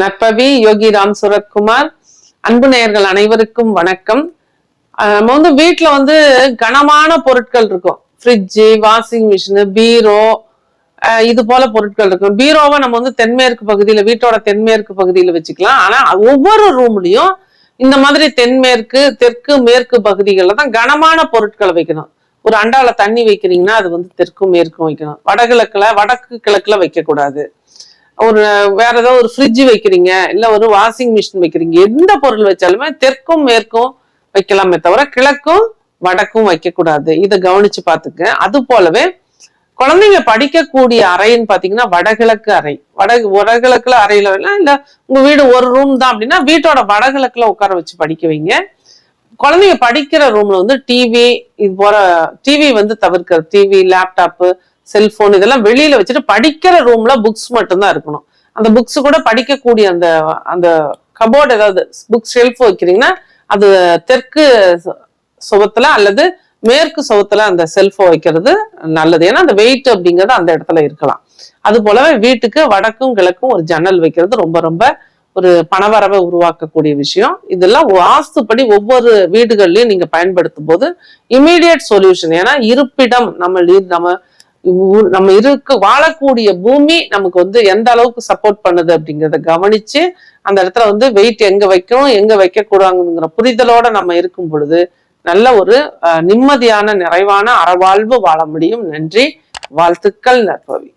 நற்பவி யோகி ராம் சுரத்குமார். அன்பு நேயர்கள் அனைவருக்கும் வணக்கம். நம்ம வந்து வீட்ல வந்து கனமான பொருட்கள் இருக்கும். ஃப்ரிட்ஜு வாஷிங் மிஷினு பீரோ இது போல பொருட்கள் இருக்கும். பீரோவை நம்ம வந்து தென்மேற்கு பகுதியில வீட்டோட தென்மேற்கு பகுதியில வச்சுக்கலாம். ஆனா ஒவ்வொரு ரூம்லயும் இந்த மாதிரி தென்மேற்கு தெற்கு மேற்கு பகுதிகளில் தான் கனமான பொருட்களை வைக்கணும். ஒரு அண்டால தண்ணி வைக்கிறீங்கன்னா அது வந்து தெற்கும் மேற்கும் வைக்கணும். வடகிழக்குல வடக்கு கிழக்குல வைக்கக்கூடாது. ஒரு வேற ஏதோ ஒரு ஃப்ரிட்ஜ் வைக்கிறீங்க இல்ல ஒரு வாஷிங் மிஷின் வைக்கிறீங்க எந்த பொருள் வச்சாலுமே தெற்கும் மேற்கும் வைக்கலாமே தவிர கிழக்கும் வடக்கும் வைக்கக்கூடாது. இதை கவனிச்சு பார்த்துக்க அது போலவே குழந்தைங்க படிக்கக்கூடிய அறைன்னு பாத்தீங்கன்னா வடகிழக்கு அறை. வட வடகிழக்குல அறையில இல்ல உங்க வீடு ஒரு ரூம் தான் அப்படின்னா வீட்டோட வடகிழக்குல உட்கார வச்சு படிக்க வைங்க. குழந்தைங்க படிக்கிற ரூம்ல வந்து டிவி இது போற டிவி வந்து தவிர்க்கிறது. டிவி லேப்டாப்பு செல்போன் இதெல்லாம் வெளியில வச்சுட்டு படிக்கிற ரூம்ல புக்ஸ் மட்டும்தான் இருக்கணும். அந்த புக்ஸ் கூட படிக்கக்கூடிய அந்த அந்த கபோர்டு ஏதாவது புக் ஷெல்ஃப் வைக்கிறீங்கன்னா அது தெற்கு சு- சுவத்துல அல்லது மேற்கு சுவத்துல அந்த செல்ஃபோ வைக்கிறது நல்லது. ஏன்னா அந்த வெயிட் அப்படிங்கிறது அந்த இடத்துல இருக்கலாம். அது போலவே வீட்டுக்கு வடக்கும் கிழக்கும் ஒரு ஜன்னல் வைக்கிறது ரொம்ப ரொம்ப ஒரு பணவரவை உருவாக்கக்கூடிய விஷயம். இதெல்லாம் வாஸ்துப்படி ஒவ்வொரு வீடுகள்லயும் நீங்க பயன்படுத்தும் போது இமீடியட் சொல்யூஷன் ஏன்னா இருப்பிடம் நம்ம நம்ம நம்ம இருக்க வாழக்கூடிய பூமி நமக்கு வந்து எந்த அளவுக்கு சப்போர்ட் பண்ணுது அப்படிங்கிறத கவனிச்சு அந்த இடத்துல வந்து வெயிட் எங்க வைக்கணும் எங்க வைக்க கூடாதுங்கிற புரிதலோட நம்ம இருக்கும் பொழுது நல்ல ஒரு நிம்மதியான நிறைவான அறவாழ்வு வாழ முடியும். நன்றி. வாழ்த்துக்கள் நற்பவி.